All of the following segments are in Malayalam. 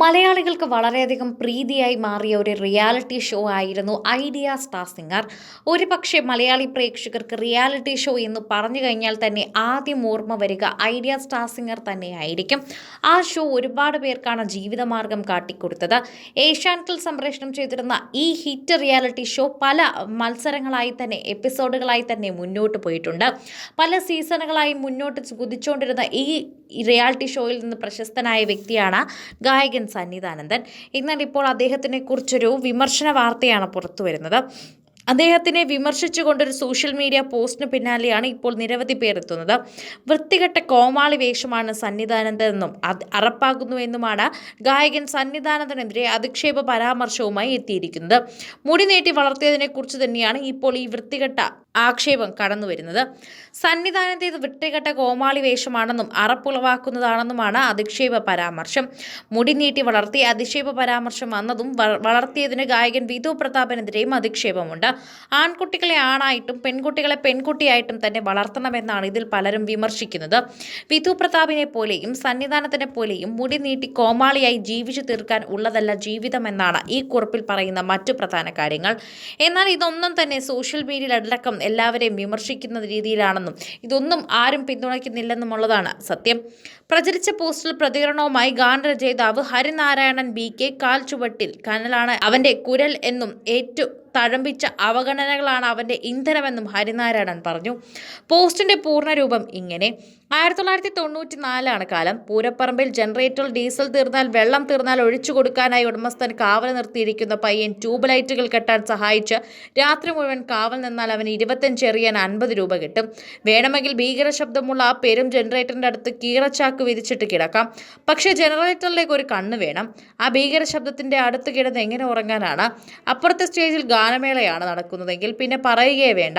മലയാളികൾക്ക് വളരെയധികം പ്രീതിയായി മാറിയ ഒരു റിയാലിറ്റി ഷോ ആയിരുന്നു ഐഡിയ സ്റ്റാർ സിംഗർ. ഒരു പക്ഷേ മലയാളി പ്രേക്ഷകർക്ക് റിയാലിറ്റി ഷോ എന്ന് പറഞ്ഞു കഴിഞ്ഞാൽ തന്നെ ആദ്യം ഓർമ്മ വരിക ഐഡിയ സ്റ്റാർ സിംഗർ തന്നെയായിരിക്കും. ആ ഷോ ഒരുപാട് പേർക്കാണ് ജീവിതമാർഗം കാട്ടിക്കൊടുത്തത്. ഏഷ്യാനെറ്റിൽ സംപ്രേഷണം ചെയ്തിരുന്ന ഈ ഹിറ്റ് റിയാലിറ്റി ഷോ പല മത്സരങ്ങളായി തന്നെ എപ്പിസോഡുകളായി തന്നെ മുന്നോട്ട് പോയിട്ടുണ്ട്. പല സീസണുകളായി മുന്നോട്ട് കുതിച്ചുകൊണ്ടിരുന്ന ഈ റിയാലിറ്റി ഷോയിൽ നിന്ന് പ്രശസ്തനായ വ്യക്തിയാണ് ഗായകൻ സന്നിധാനന്ദൻ. എന്നാൽ ഇപ്പോൾ അദ്ദേഹത്തിനെ കുറിച്ചൊരു വിമർശന വാർത്തയാണ് പുറത്തു വരുന്നത്. അദ്ദേഹത്തിനെ വിമർശിച്ചുകൊണ്ടൊരു സോഷ്യൽ മീഡിയ പോസ്റ്റിന് പിന്നാലെയാണ് ഇപ്പോൾ നിരവധി പേർ എത്തുന്നത് വൃത്തികെട്ട കോമാളി വേഷമാണ് സന്നിധാനന്ദനെന്നും അത് അറപ്പാകുന്നുവെന്നുമാണ് ഗായകൻ സന്നിധാനന്ദനെതിരെ അധിക്ഷേപ പരാമർശവുമായി എത്തിയിരിക്കുന്നത്. മുടി നീട്ടി വളർത്തിയതിനെക്കുറിച്ച് തന്നെയാണ് ഇപ്പോൾ ഈ വൃത്തികെട്ട ആക്ഷേപം കടന്നുവരുന്നത്. സന്നിധാനത്തെ വിട്ടുകെട്ട കോമാളി വേഷമാണെന്നും അറപ്പുളവാക്കുന്നതാണെന്നുമാണ് അധിക്ഷേപ പരാമർശം. മുടി നീട്ടി വളർത്തി അധിക്ഷേപ പരാമർശം വന്നതും വളർത്തിയതിന് ഗായകൻ വിധു പ്രതാപനെതിരെയും അധിക്ഷേപമുണ്ട്. ആൺകുട്ടികളെ ആണായിട്ടും പെൺകുട്ടികളെ പെൺകുട്ടിയായിട്ടും തന്നെ വളർത്തണമെന്നാണ് ഇതിൽ പലരും വിമർശിക്കുന്നത്. വിധു പ്രതാപിനെ പോലെയും സന്നിധാനത്തിനെ പോലെയും മുടി നീട്ടി കോമാളിയായി ജീവിച്ചു തീർക്കാൻ ഉള്ളതല്ല ജീവിതമെന്നാണ് ഈ കുറിപ്പിൽ പറയുന്ന മറ്റു പ്രധാന കാര്യങ്ങൾ. എന്നാൽ ഇതൊന്നും തന്നെ സോഷ്യൽ മീഡിയയിൽ എല്ലാവരെയും വിമർശിക്കുന്ന രീതിയിലാണെന്നും ഇതൊന്നും ആരും പിന്തുണയ്ക്കുന്നില്ലെന്നുമുള്ളതാണ് സത്യം. പ്രചരിച്ച പോസ്റ്റിൽ പ്രതികരണവുമായി ഗാനരചയിതാവ് ഹരിനാരായണൻ ബി കെ കാൽ ചുവട്ടിൽ കനലാണ്. അവന്റെ കുരൽ എന്നും ഏറ്റു തഴമ്പിച്ച അവഗണനകളാണ് അവന്റെ ഇന്ധനമെന്നും ഹരിനാരായണൻ പറഞ്ഞു. പോസ്റ്റിന്റെ പൂർണരൂപം ഇങ്ങനെ. ആയിരത്തി തൊള്ളായിരത്തി തൊണ്ണൂറ്റി നാലാണ് കാലം. പൂരപ്പറമ്പിൽ ജനറേറ്ററിൽ ഡീസൽ തീർന്നാൽ വെള്ളം തീർന്നാൽ ഒഴിച്ചു കൊടുക്കാനായി ഉടമസ്ഥൻ കാവൽ നിർത്തിയിരിക്കുന്ന പയ്യൻ ട്യൂബ് ലൈറ്റുകൾ കെട്ടാൻ സഹായിച്ച് രാത്രി മുഴുവൻ കാവൽ നിന്നാൽ അവൻ ഇരുപത്തഞ്ച് എറിയാൻ അൻപത് രൂപ കിട്ടും. വേണമെങ്കിൽ ഭീകര ശബ്ദമുള്ള ആ പെരും ജനറേറ്ററിന്റെ അടുത്ത് കീറച്ചാക്ക് വിരിച്ചിട്ട് കിടക്കാം. പക്ഷേ ജനറേറ്ററിലേക്ക് ഒരു കണ്ണ് വേണം. ആ ഭീകര ശബ്ദത്തിന്റെ അടുത്ത് കിടന്ന് എങ്ങനെ ഉറങ്ങാനാണ്? അപ്പുറത്തെ സ്റ്റേജിൽ ഗാനമേളയാണ് നടക്കുന്നതെങ്കിൽ പിന്നെ പറയുകയേ വേണ്ട.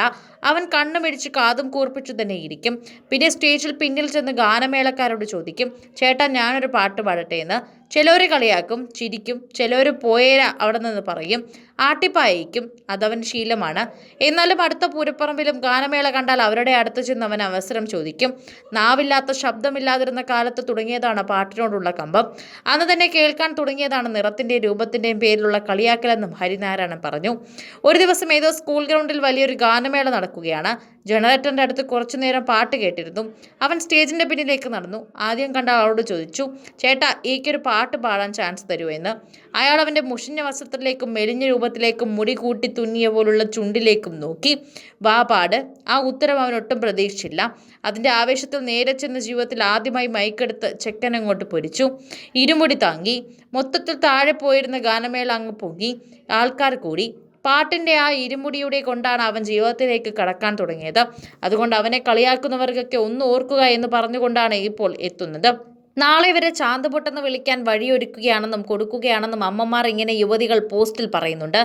അവൻ കണ്ണു മിടിച്ച് കാതും കൂർപ്പിച്ചു തന്നെ ഇരിക്കും. പിന്നെ സ്റ്റേജിൽ പിന്നിൽ ചെന്ന് ഗാനമേളക്കാരോട് ചോദിക്കും ചേട്ടാ ഞാനൊരു പാട്ട് പാടട്ടെ എന്ന്? ചിലവർ കളിയാക്കും ചിരിക്കും ചിലവർ പോയേര അവിടെ നിന്ന് പറയും. ആട്ടിപ്പായയ്ക്കും അതവൻ ശീലമാണ്. എന്നാലും അടുത്ത പൂരപ്പറമ്പിലും ഗാനമേള കണ്ടാൽ അവരുടെ അടുത്ത് ചെന്ന് അവൻ അവസരം ചോദിക്കും. നാവില്ലാത്ത ശബ്ദമില്ലാതിരുന്ന കാലത്ത് തുടങ്ങിയതാണ് പാട്ടിനോടുള്ള കമ്പം. അന്ന് തന്നെ കേൾക്കാൻ തുടങ്ങിയതാണ് നിറത്തിന്റെയും രൂപത്തിന്റെയും പേരിലുള്ള കളിയാക്കലെന്നും ഹരിനാരായണൻ പറഞ്ഞു. ഒരു ദിവസം ഏതോ സ്കൂൾ ഗ്രൗണ്ടിൽ വലിയൊരു ഗാനമേള നടക്കുകയാണ്. ജനറേറ്ററിന്റെ അടുത്ത് കുറച്ചു നേരം പാട്ട് കേട്ടിരുന്നു. അവൻ സ്റ്റേജിന്റെ പിന്നിലേക്ക് നടന്നു. ആദ്യം കണ്ട ആളോട് ചോദിച്ചു ചേട്ടാ ഈക്കൊരു പാട്ട് പാടാൻ ചാൻസ് തരുമോ എന്ന്. അയാൾ അവന്റെ മുഷിഞ്ഞ വസ്ത്രത്തിലേക്കും മെലിഞ്ഞ രൂപത്തിലേക്കും മുടി കൂട്ടി തുന്നിയ പോലുള്ള ചുണ്ടിലേക്കും നോക്കി. വാ പാട്. ആ ഉത്തരം അവനൊട്ടും പ്രതീക്ഷിച്ചില്ല. അതിന്റെ ആവേശത്തിൽ നേരെ ചെന്ന ജീവിതത്തിൽ ആദ്യമായി മൈക്കെടുത്ത് ചെക്കൻ അങ്ങോട്ട് പൊരിച്ചു. ഇരുമുടി താങ്ങി. മൊത്തത്തിൽ താഴെ പോയിരുന്ന ഗാനമേള അങ്ങ് പൊങ്ങി. ആൾക്കാർ കൂടി. പാട്ടിന്റെ ആ ഇരുമുടിയുടെ കൊണ്ടാണ് അവൻ ജീവിതത്തിലേക്ക് കടക്കാൻ തുടങ്ങിയത്. അതുകൊണ്ട് അവനെ കളിയാക്കുന്നവർക്കൊക്കെ ഒന്ന് ഓർക്കുക എന്ന് പറഞ്ഞുകൊണ്ടാണ് ഇപ്പോൾ എത്തുന്നത്. നാളെ വരെ ചാന്തുപൊട്ടെന്ന് വിളിക്കാൻ വഴിയൊരുക്കുകയാണെന്നും കൊടുക്കുകയാണെന്നും അമ്മമാർ ഇങ്ങനെ യുവതികൾ പോസ്റ്റിൽ പറയുന്നുണ്ട്.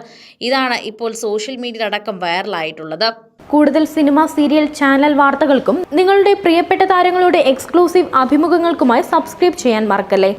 ഇതാണ് ഇപ്പോൾ സോഷ്യൽ മീഡിയ അടക്കം വൈറലായിട്ടുള്ളത്. കൂടുതൽ സിനിമ സീരിയൽ ചാനൽ വാർത്തകൾക്കും നിങ്ങളുടെ പ്രിയപ്പെട്ട താരങ്ങളുടെ എക്സ്ക്ലൂസീവ് അഭിമുഖങ്ങൾക്കുമായി സബ്സ്ക്രൈബ് ചെയ്യാൻ മറക്കല്ലേ?